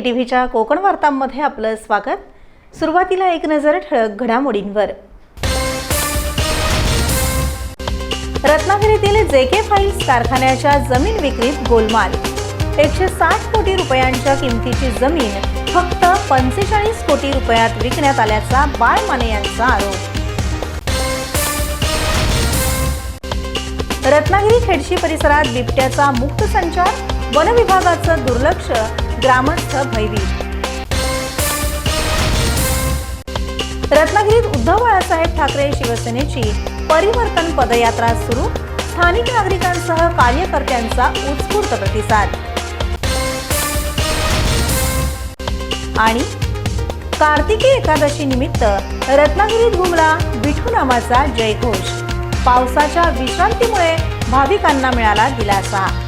T व्हीच्या कोकण वार्तांमध्ये आपलं स्वागत. सुरुवातीला एक नजर ठळक घडामोडींवर. रत्नागिरीतील जे के फाईल्स कारखान्याच्या जमीन विक्रीत गोलमाल. एकशे साठ कोटी रुपयांच्या किमतीची जमीन फक्त पंचेचाळीस कोटी रुपयात विकण्यात आल्याचा बाळ माने यांचा आरोप. रत्नागिरी खेडशी परिसरात बिबट्याचा मुक्त संचार वन विभागाचं दुर्लक्ष ग्रामस्थ भयभीत रत्नागिरीत उद्धव बाळासाहेब ठाकरे शिवसेनेची परिवर्तन पदयात्रा सुरू. स्थानिक नागरिकांसह कार्यकर्त्यांचा उत्स्फूर्त प्रतिसाद. आणि कार्तिकी एकादशी निमित्त रत्नागिरीत घुमला विठू नामाचा जयघोष. पावसाच्या विश्रांतीमुळे भाविकांना मिळाला दिलासा.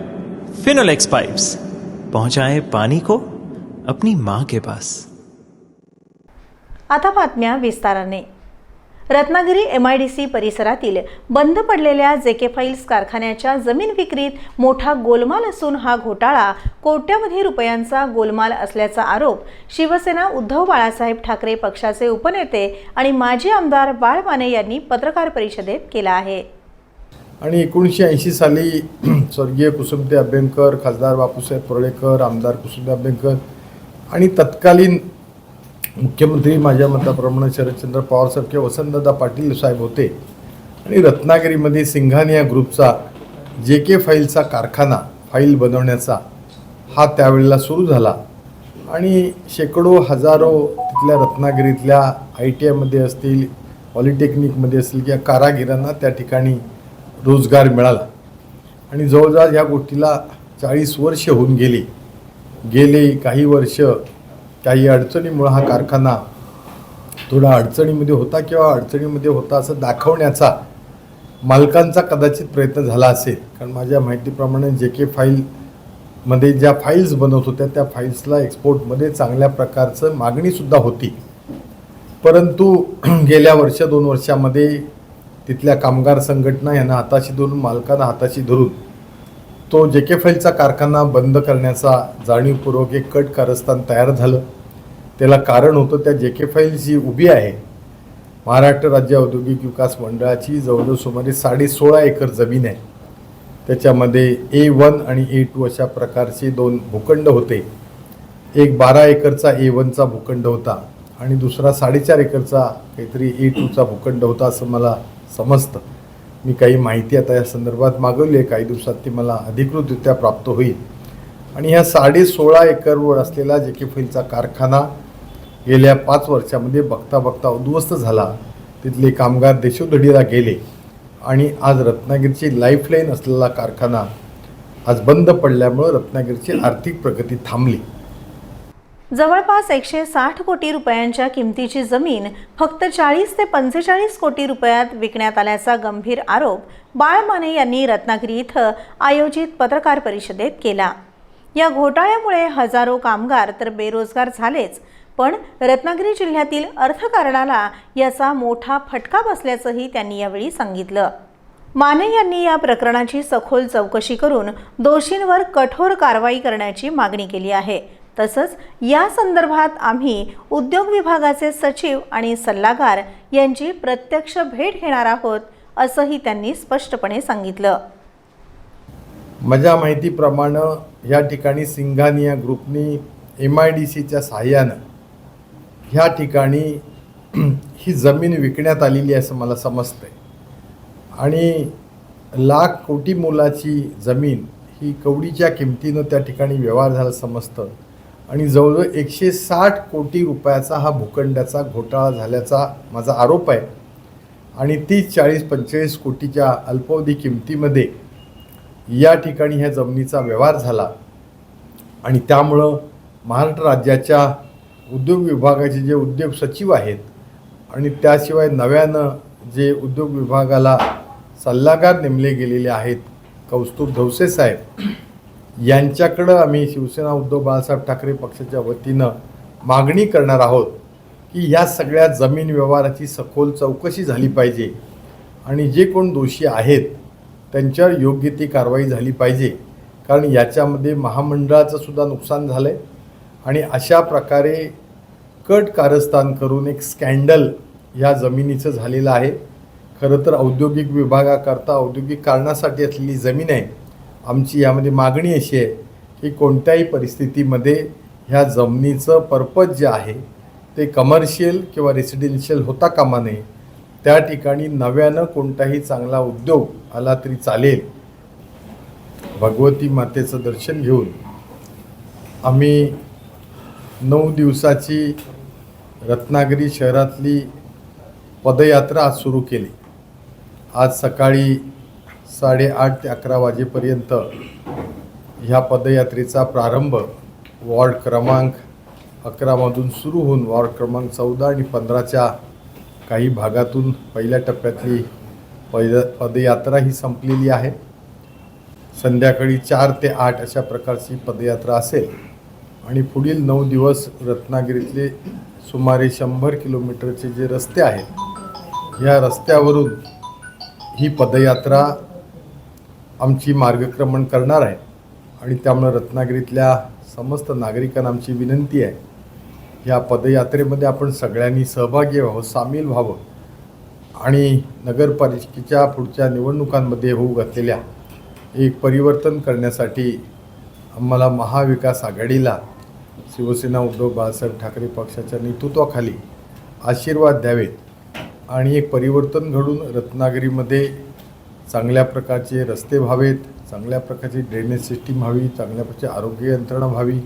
फिनोलेक्स पाइप्स पहुंचाए पानी को अपनी माँ के पास। आता बातम्या विस्ताराने. Ratnagiri M I D C परिसरातील बंद पडलेल्या जे के फाईल्स कारखान्याच्या जमीन विक्रीत मोठा गोलमाल असून हा घोटाळा कोट्यवधी रुपयांचा गोलमाल असल्याचा आरोप शिवसेना उद्धव बाळासाहेब ठाकरे पक्षाचे उपनेते आणि माजी आमदार बाळ माने यांनी पत्रकार परिषदेत केला आहे. आणि एकोणीसशे ऐंशी साली स्वर्गीय कुसुमते अभ्यंकर खासदार बापूसाहेब पर्ळेकर आमदार कुसुमते अभ्यंकर आणि तत्कालीन मुख्यमंत्री माझ्या मताप्रमाणे शरदचंद्र पवारसारखे वसंतदादा पाटील साहेब होते. आणि रत्नागिरीमध्ये सिंघानिया ग्रुपचा जे के फाईलचा कारखाना फाईल बनवण्याचा हा त्यावेळेला सुरू झाला. आणि शेकडो हजारो तिथल्या रत्नागिरीतल्या आय टी आयमध्ये असतील पॉलिटेक्निकमध्ये असतील किंवा कारागिरांना त्या ठिकाणी रोजगार मिळाला. आणि जवळजवळ या गोष्टीला चाळीस वर्ष होऊन गेली. गेले काही वर्ष काही अडचणीमुळं हा कारखाना थोडा अडचणीमध्ये होता किंवा अडचणीमध्ये होता असं दाखवण्याचा मालकांचा कदाचित प्रयत्न झाला असेल. कारण माझ्या माहितीप्रमाणे जे के फाईलमध्ये ज्या फाईल्स बनवत होत्या त्या फाईल्सला एक्सपोर्टमध्ये चांगल्या प्रकारचं मागणीसुद्धा होती. परंतु गेल्या वर्ष दोन वर्षामध्ये तिथल्या कामगार संघटना यांना हाताशी धरून मालकांना हाताशी धरून तो जे के फाईलचा कारखाना बंद करण्याचा जाणीवपूर्वक एक कट कारस्थान तयार झालं. त्याला कारण होतं त्या जे के फाईल जी उभी आहे महाराष्ट्र राज्य औद्योगिक विकास मंडळाची जवळजवळ सुमारे साडे सोळा एकर जमीन आहे. त्याच्यामध्ये ए वन आणि ए टू अशा प्रकारचे दोन भूखंड होते. एक बारा एकरचा ए वनचा भूखंड होता आणि दुसरा साडेचार एकरचा काहीतरी ए टूचा भूखंड होता असं मला समजतं. मी काही माहिती आता या संदर्भात मागवली आहे. काही दिवसात ती मला अधिकृतरित्या प्राप्त होईल. आणि ह्या साडे सोळा एकरवर असलेला जे के फिलचा कारखाना गेल्या पाच वर्षामध्ये बघता बघता उद्ध्वस्त झाला. तिथले कामगार देशोधडीला गेले. आणि आज रत्नागिरीची लाईफलाईन असलेला कारखाना आज बंद पडल्यामुळं रत्नागिरीची आर्थिक प्रगती थांबली. जवळपास एकशे साठ कोटी रुपयांच्या किमतीची जमीन फक्त चाळीस ते पंचेचाळीस कोटी रुपयात विकण्यात आल्याचा गंभीर आरोप बाळ माने यांनी रत्नागिरी इथं आयोजित पत्रकार परिषदेत केला. या घोटाळ्यामुळे हजारो कामगार तर बेरोजगार झालेच पण रत्नागिरी जिल्ह्यातील अर्थकारणाला याचा मोठा फटका बसल्याचंही त्यांनी यावेळी सांगितलं. माने यांनी या प्रकरणाची सखोल चौकशी करून दोषींवर कठोर कारवाई करण्याची मागणी केली आहे. तसंच या संदर्भात आम्ही उद्योग विभागाचे सचिव आणि सल्लागार यांची प्रत्यक्ष भेट घेणार आहोत असंही त्यांनी स्पष्टपणे सांगितलं. माझ्या माहितीप्रमाणे या ठिकाणी सिंघानिया ग्रुपनी एम आय डी सीच्या सहाय्यानं ह्या ठिकाणी ही जमीन विकण्यात आलेली असं मला समजतं आहे आणि लाख कोटी मोलाची जमीन ही कवडीच्या किमतीनं त्या ठिकाणी व्यवहार झाला समजतं. आणि जवळजवळ एकशे साठ कोटी रुपयाचा हा भूखंडाचा घोटाळा झाल्याचा माझा आरोप आहे. आणि तीस चाळीस पंचेचाळीस कोटीच्या अल्पावधी किमतीमध्ये या ठिकाणी ह्या जमिनीचा व्यवहार झाला. आणि त्यामुळं महाराष्ट्र राज्याच्या उद्योग विभागाचे जे उद्योग सचिव आहेत आणि त्याशिवाय नव्यानं जे उद्योग विभागाला सल्लागार नेमले गेलेले आहेत कौस्तुभ धवसे साहेब यांच्याकडं आम्ही शिवसेना उद्धव बाळासाहेब ठाकरे पक्षाच्या वतीनं मागणी करणार आहोत की या सगळ्या जमीन व्यवहाराची सखोल चौकशी झाली पाहिजे. आणि जे कोण दोषी आहेत त्यांच्यावर योग्य ती कारवाई झाली पाहिजे. कारण याच्यामध्ये महामंडळाचं सुद्धा नुकसान झालं आहे आणि अशा प्रकारे कट कारस्थान करून एक स्कॅन्डल ह्या जमिनीचं झालेलं आहे. खरं तर औद्योगिक विभागाकरता औद्योगिक कारणासाठी असलेली जमीन आहे. आमची यामध्ये मागणी अशी आहे की कोणत्याही परिस्थितीमध्ये ह्या जमिनीचं पर्पज जे आहे ते कमर्शियल किंवा रेसिडेन्शियल होता कामा नये. त्या ठिकाणी नव्यानं कोणताही चांगला उद्योग आला तरी चालेल. भगवती मातेचं दर्शन घेऊन आम्ही नऊ दिवसाची रत्नागिरी शहरातली पदयात्रा आज सुरू केली. आज सकाळी साडेआठ ते अकरा वाजेपर्यंत ह्या पदयात्रेचा प्रारंभ वॉर्ड क्रमांक अकरामधून सुरू होऊन वॉर्ड क्रमांक चौदा आणि पंधराच्या काही भागातून पहिल्या टप्प्यातली पद पदयात्रा ही संपलेली आहे. संध्याकाळी चार ते आठ अशा प्रकारची पदयात्रा असेल. आणि पुढील नऊ दिवस रत्नागिरीतले सुमारे शंभर किलोमीटरचे जे रस्ते आहेत या रस्त्यावरून ही पदयात्रा आमची मार्गक्रमण करणार आहे. आणि त्यामुळं रत्नागिरीतल्या समस्त नागरिकांना आमची विनंती आहे. या पदयात्रेमध्ये आपण सगळ्यांनी सहभागी व्हावं सामील व्हावं. आणि नगरपालिकेच्या पुढच्या निवडणुकांमध्ये होऊ घातलेल्या एक परिवर्तन करण्यासाठी आम्हाला महाविकास आघाडीला शिवसेना उद्धव बाळासाहेब ठाकरे पक्षाच्या नेतृत्वाखाली आशीर्वाद द्यावेत. आणि एक परिवर्तन घडून रत्नागिरीमध्ये चांगल्या प्रकारचे रस्ते व्हावेत चांगल्या प्रकारची ड्रेनेज सिस्टीम व्हावी चांगल्या प्रकारची आरोग्य यंत्रणा व्हावी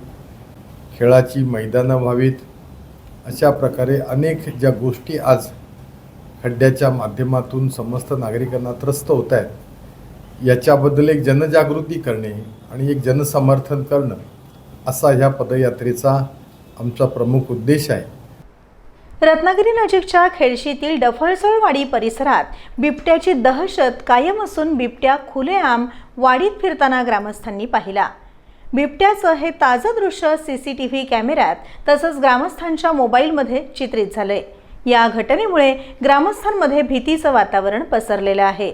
खेळाची मैदानं व्हावीत. अशा प्रकारे अनेक ज्या गोष्टी आज खड्ड्याच्या माध्यमातून समस्त नागरिकांना त्रस्त होत आहेत याच्याबद्दल एक जनजागृती करणे आणि एक जनसमर्थन करणं असा ह्या पदयात्रेचा आमचा प्रमुख उद्देश आहे. रत्नागिरी नजीकच्या खेडशीतील डफळसळवाडी परिसरात बिबट्याची दहशत कायम असून बिबट्या खुलेआम वाडीत फिरताना ग्रामस्थांनी पाहिला. बिबट्याचं हे ताजं दृश्य सी सी टी व्ही कॅमेऱ्यात तसंच ग्रामस्थांच्या मोबाईलमध्ये चित्रित झालंय. या घटनेमुळे ग्रामस्थांमध्ये भीतीचं वातावरण पसरलेलं आहे.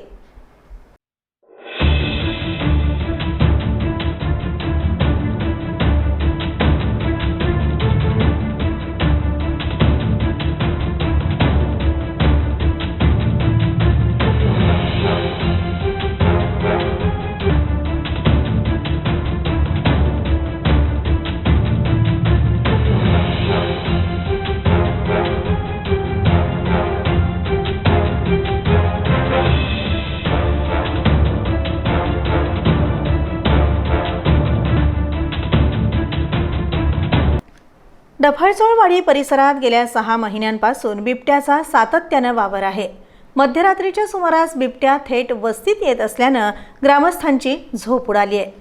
डफळचोळवाडी परिसरात गेल्या सहा महिन्यांपासून बिबट्याचा सातत्यानं वावर आहे. मध्यरात्रीच्या सुमारास बिबट्या थेट वस्तीत येत असल्यानं ग्रामस्थांची झोप उडाली आहे.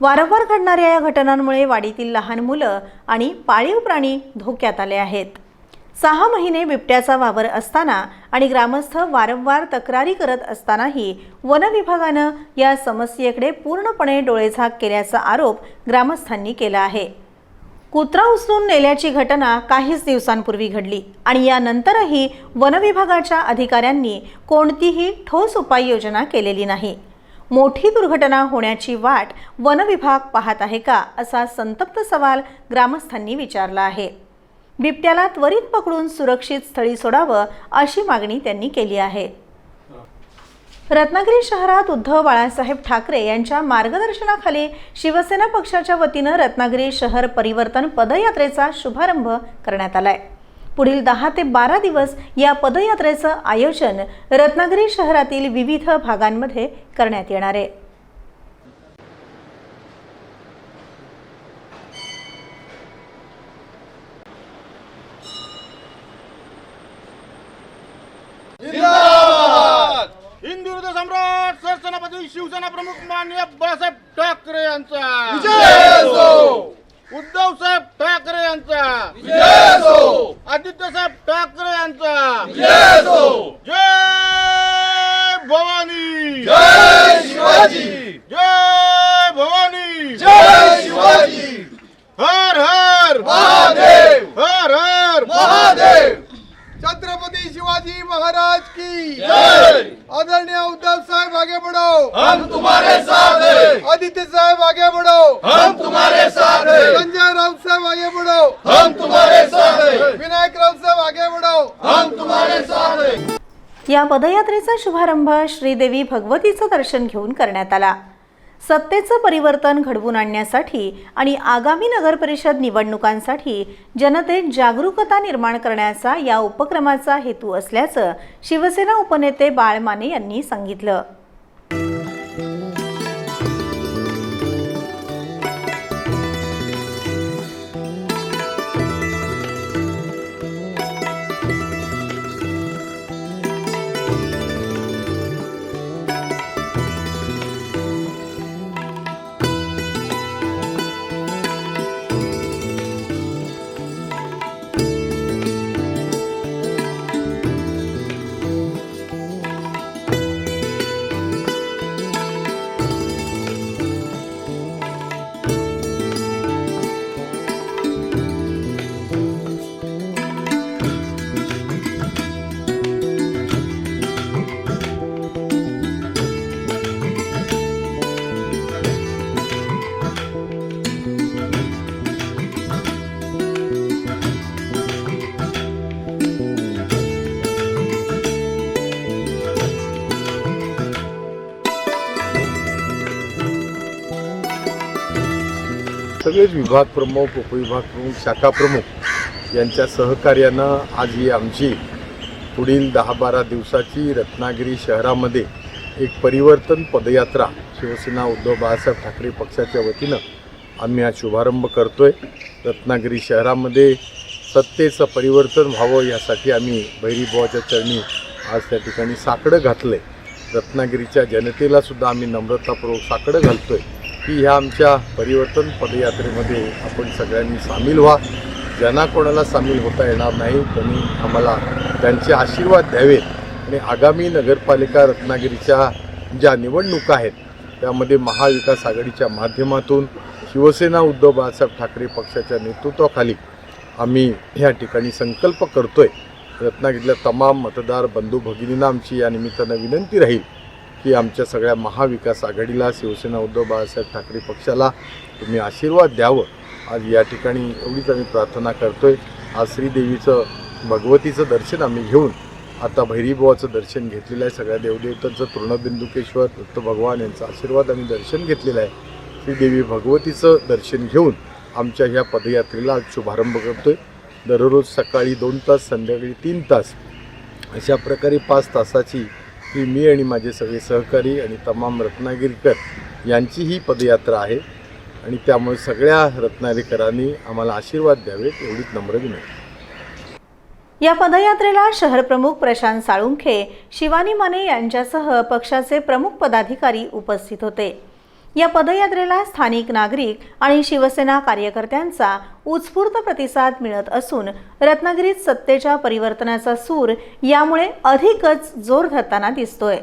वारंवार घडणाऱ्या या घटनांमुळे वाडीतील लहान मुलं आणि पाळीव प्राणी धोक्यात आले आहेत. सहा महिने बिबट्याचा वावर असताना आणि ग्रामस्थ वारंवार तक्रारी करत असतानाही वन विभागानं या समस्येकडे पूर्णपणे डोळेझाक केल्याचा आरोप ग्रामस्थांनी केला आहे. कुत्रा उचलून नेल्याची घटना काहीच दिवसांपूर्वी घडली आणि यानंतरही वनविभागाच्या अधिकाऱ्यांनी कोणतीही ठोस उपाययोजना केलेली नाही. मोठी दुर्घटना होण्याची वाट वनविभाग पाहत आहे का असा संतप्त सवाल ग्रामस्थांनी विचारला आहे. बिबट्याला त्वरित पकडून सुरक्षित स्थळी सोडावं अशी मागणी त्यांनी केली आहे. रत्नागिरी शहरात उद्धव बाळासाहेब ठाकरे यांच्या मार्गदर्शनाखाली शिवसेना पक्षाच्या वतीनं रत्नागिरी शहर परिवर्तन पदयात्रेचा शुभारंभ करण्यात आलाय. पुढील दहा ते बारा दिवस या पदयात्रेचं आयोजन रत्नागिरी शहरातील विविध भागांमध्ये करण्यात येणार आहे. शिवसेना प्रमुख माननीय बाळासाहेब ठाकरे यांचा. उद्धव साहेब ठाकरे यांचा. आदित्य साहेब ठाकरे यांचा. जय भवानी. जय शिवाजी. जय भवानी. जय शिवाजी. हर हर. महादेव. हर हर. महादेव. छत्रपति शिवाजी महाराज की. जय आदरणीय उद्धव साहब आगे बढ़ो हम तुम्हारे साथ हैं आदित्य साहब आगे बढ़ो हम तुम्हारे साथ हैं संजय राउत साहब आगे बढ़ो हम तुम्हारे साथ हैं विनायक राउत साहब आगे बढ़ो हम तुम्हारे साथ हैं या पदयात्रेचा शुभारंभ श्रीदेवी भगवतीचं दर्शन घेऊन करण्यात आला. सत्तेचं परिवर्तन घडवून आणण्यासाठी आणि आगामी नगरपरिषद निवडणुकांसाठी जनतेत जागरूकता निर्माण करण्याचा या उपक्रमाचा हेतू असल्याचं शिवसेना उपनेते बाळ माने यांनी सांगितलं. सगळेच विभाग प्रमुख उपविभाग प्रमुख शाखा प्रमुख यांच्या सहकार्यानं आज ही आमची पुढील दहा बारा दिवसाची रत्नागिरी शहरामध्ये एक परिवर्तन पदयात्रा शिवसेना उद्धव बाळासाहेब ठाकरे पक्षाच्या वतीनं आम्ही आज शुभारंभ करतोय. रत्नागिरी शहरामध्ये सत्तेचं परिवर्तन व्हावं यासाठी आम्ही भैरीबुवाच्या चरणी आज त्या ठिकाणी साकडं घातलंय. रत्नागिरीच्या जनतेला सुद्धा आम्ही नम्रतापूर्वक साकडं घालतोय. की ह्या आमच्या परिवर्तन पदयात्रेमध्ये आपण सगळ्यांनी सामील व्हा. ज्यांना कोणाला सामील होता येणार नाही त्यांनी आम्हाला त्यांचे आशीर्वाद द्यावेत. आणि आगामी नगरपालिका रत्नागिरीच्या ज्या निवडणुका आहेत त्यामध्ये महाविकास आघाडीच्या माध्यमातून शिवसेना उद्धव बाळासाहेब ठाकरे पक्षाच्या नेतृत्वाखाली आम्ही ह्या ठिकाणी संकल्प करतोय. रत्नागिरीतल्या तमाम मतदार बंधू भगिनींना आमची या निमित्तानं विनंती राहील. की आमच्या सगळ्या महाविकास आघाडीला शिवसेना उद्धव बाळासाहेब ठाकरे पक्षाला तुम्ही आशीर्वाद द्यावं. आज या ठिकाणी एवढीच आम्ही प्रार्थना करतोय. आज श्रीदेवीचं भगवतीचं दर्शन आम्ही घेऊन आता भैरीबुवाचं दर्शन घेतलेलं आहे. सगळ्या देवदेवतांचं तृणबिंदुकेश्वर दत्त भगवान यांचा आशीर्वाद आम्ही दर्शन घेतलेलं आहे. श्रीदेवी भगवतीचं दर्शन घेऊन आमच्या ह्या पदयात्रेला आज शुभारंभ करतोय. दररोज सकाळी दोन तास संध्याकाळी तीन तास अशा प्रकारे पाच तासाची ही मी आणि माझे सगळे सहकारी आणि तमाम रत्नागिरीकर यांची ही पदयात्रा आहे. आणि त्यामुळे सगळ्या रत्नागिरीकरांनी आम्हाला आशीर्वाद द्यावेत एवढीच नम्र विनंती. या पदयात्रेला शहर प्रमुख प्रशांत साळुंखे शिवानी माने यांच्यासह पक्षाचे प्रमुख पदाधिकारी उपस्थित होते. या पदयात्रेला स्थानिक नागरिक आणि शिवसेना कार्यकर्त्यांचा उत्स्फूर्त प्रतिसाद मिळत असून रत्नागिरीत सत्तेच्या परिवर्तनाचा सूर यामुळे अधिकच जोर धरताना दिसतोय.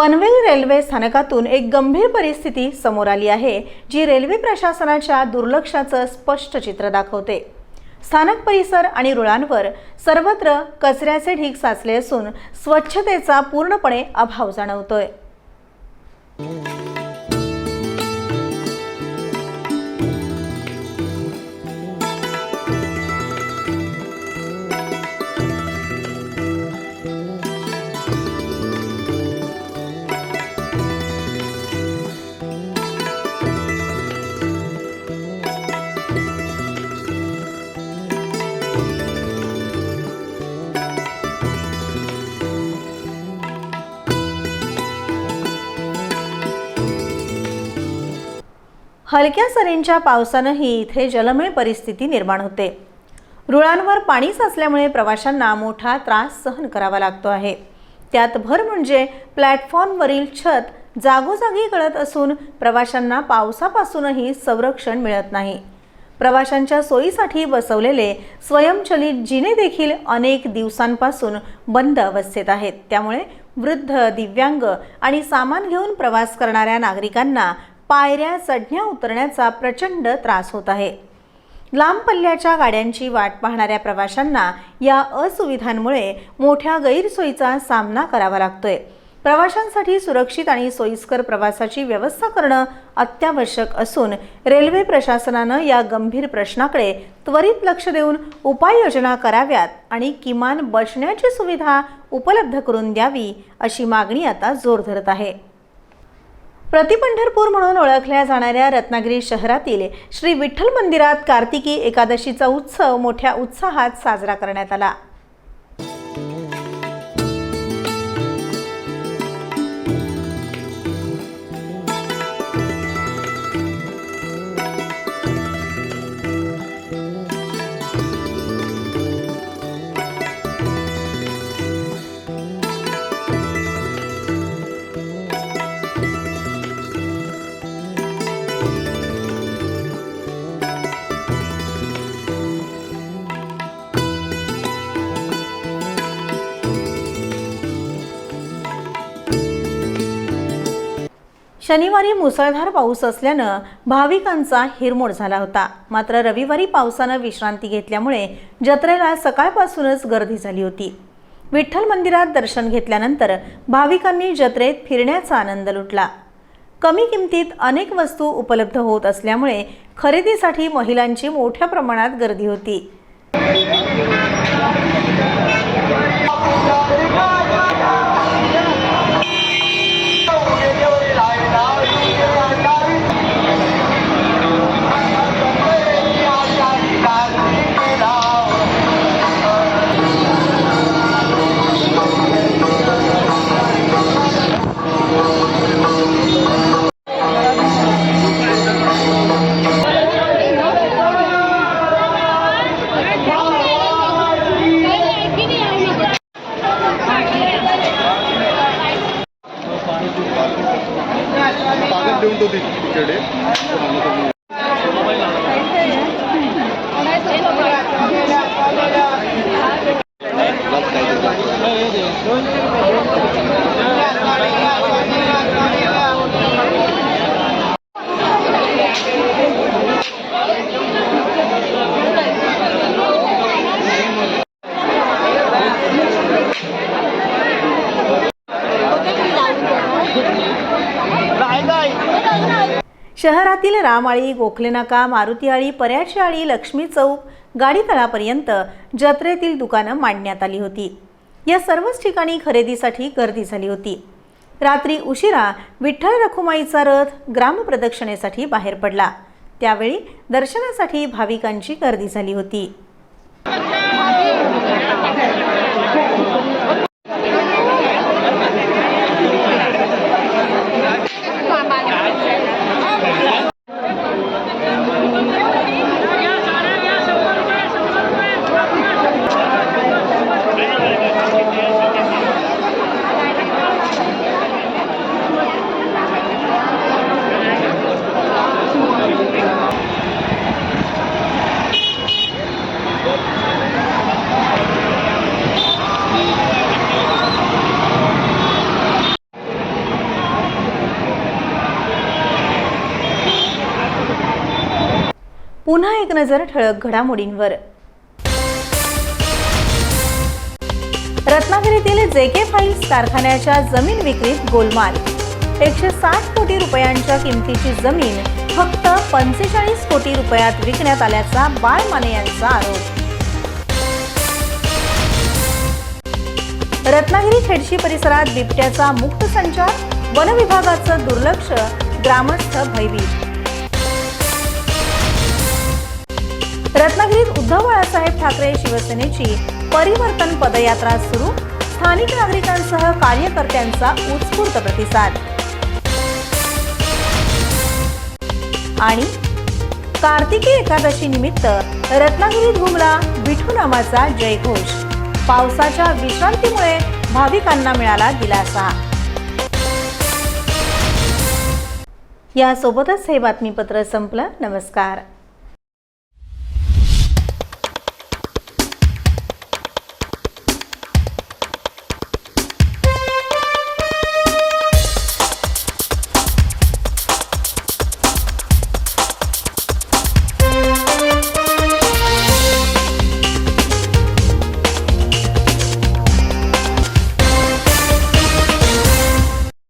पनवेल रेल्वे स्थानकातून एक गंभीर परिस्थिती समोर आली आहे जी रेल्वे प्रशासनाच्या दुर्लक्षाचं स्पष्ट चित्र दाखवते. स्थानक परिसर आणि रुळांवर सर्वत्र कचऱ्याचे ढीग साचले असून स्वच्छतेचा पूर्णपणे अभाव जाणवतोय. हलक्या सरींच्या पावसानंही इथे जलमय परिस्थिती निर्माण होते. रुळांवर पाणी साचल्यामुळे प्रवाशांना मोठा त्रास सहन करावा लागतो आहे. त्यात भर म्हणजे प्लॅटफॉर्मवरील छत जागोजागी गळत असून प्रवाशांना पावसापासूनही संरक्षण मिळत नाही. प्रवाशांच्या सोयीसाठी बसवलेले स्वयंचलित जिने देखील अनेक दिवसांपासून बंद अवस्थेत आहेत. त्यामुळे वृद्ध दिव्यांग आणि सामान घेऊन प्रवास करणाऱ्या नागरिकांना पायऱ्या चढण्या उतरण्याचा प्रचंड त्रास होत आहे. लांब पल्ल्याच्या गाड्यांची वाट पाहणाऱ्या प्रवाशांना या असुविधांमुळे मोठ्या गैरसोयीचा सामना करावा लागतोय. प्रवाशांसाठी सुरक्षित आणि सोयीस्कर प्रवासाची व्यवस्था करणं अत्यावश्यक असून रेल्वे प्रशासनानं या गंभीर प्रश्नाकडे त्वरित लक्ष देऊन उपाययोजना कराव्यात आणि किमान बसण्याची सुविधा उपलब्ध करून द्यावी अशी मागणी आता जोर धरत आहे. प्रतिपंढरपूर म्हणून ओळखल्या जाणाऱ्या रत्नागिरी शहरातील श्री विठ्ठल मंदिरात कार्तिकी एकादशीचा उत्सव मोठ्या उत्साहात साजरा करण्यात आला. शनिवारी मुसळधार पाऊस असल्यानं भाविकांचा हिरमोड झाला होता. मात्र रविवारी पावसानं विश्रांती घेतल्यामुळे जत्रेला सकाळपासूनच गर्दी झाली होती. विठ्ठल मंदिरात दर्शन घेतल्यानंतर भाविकांनी जत्रेत फिरण्याचा आनंद लुटला. कमी किमतीत अनेक वस्तू उपलब्ध होत असल्यामुळे खरेदीसाठी महिलांची मोठ्या प्रमाणात गर्दी होती. शहरातील रामआळी गोखलेनाका मारुतीआळी पर्याचीआळी लक्ष्मी चौक गाडीतळापर्यंत जत्रेतील दुकानं मांडण्यात आली होती. या सर्वच ठिकाणी खरेदीसाठी गर्दी झाली होती. रात्री उशिरा विठ्ठल रखुमाईचा रथ ग्रामप्रदक्षिणेसाठी बाहेर पडला. त्यावेळी दर्शनासाठी भाविकांची गर्दी झाली होती. पुन्हा एक नजर ठळक घडामोडींवर. रत्नागिरीतील जे के फाईल्स कारखान्याच्या जमीन विक्रीत गोलमाल. एकशे साठ कोटी रुपयांच्या किमतीची जमीन फक्त पंचेचाळीस कोटी रुपयात विकण्यात आल्याचा बाळ माने यांचा आरोप. रत्नागिरी खेडशी परिसरात बिबट्याचा मुक्त संचार वनविभागाचं दुर्लक्ष ग्रामस्थ भयभीत. रत्नागिरीत उद्धव बाळासाहेब ठाकरे शिवसेनेची परिवर्तन पदयात्रा सुरू. स्थानिक नागरिकांसह कार्यकर्त्यांचा उत्स्फूर्त प्रतिसाद. आणि कार्तिकी एकादशी निमित्त रत्नागिरीत घुमला विठू नामाचा जयघोष. पावसाच्या विश्रांतीमुळे भाविकांना मिळाला दिलासा. यासोबतच हे बातमीपत्र संपलं. नमस्कार.